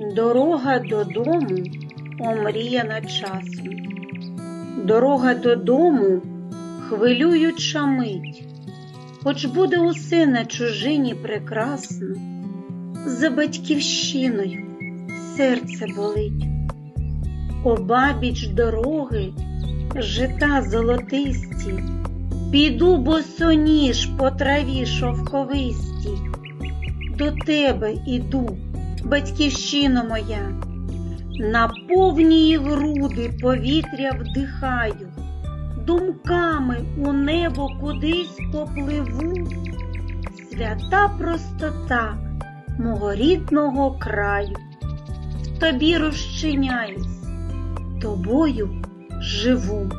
Дорога додому омріяна часом. Дорога додому хвилююча мить, хоч буде усе на чужині прекрасно, за батьківщиною серце болить. Обабіч дороги жита золотисті, піду босоніж по траві шовковистій. До тебе іду, батьківщино моя, на повні груди повітря вдихаю, думками у небо кудись попливу, свята простота мого рідного краю, тобі розчиняюсь, тобою живу.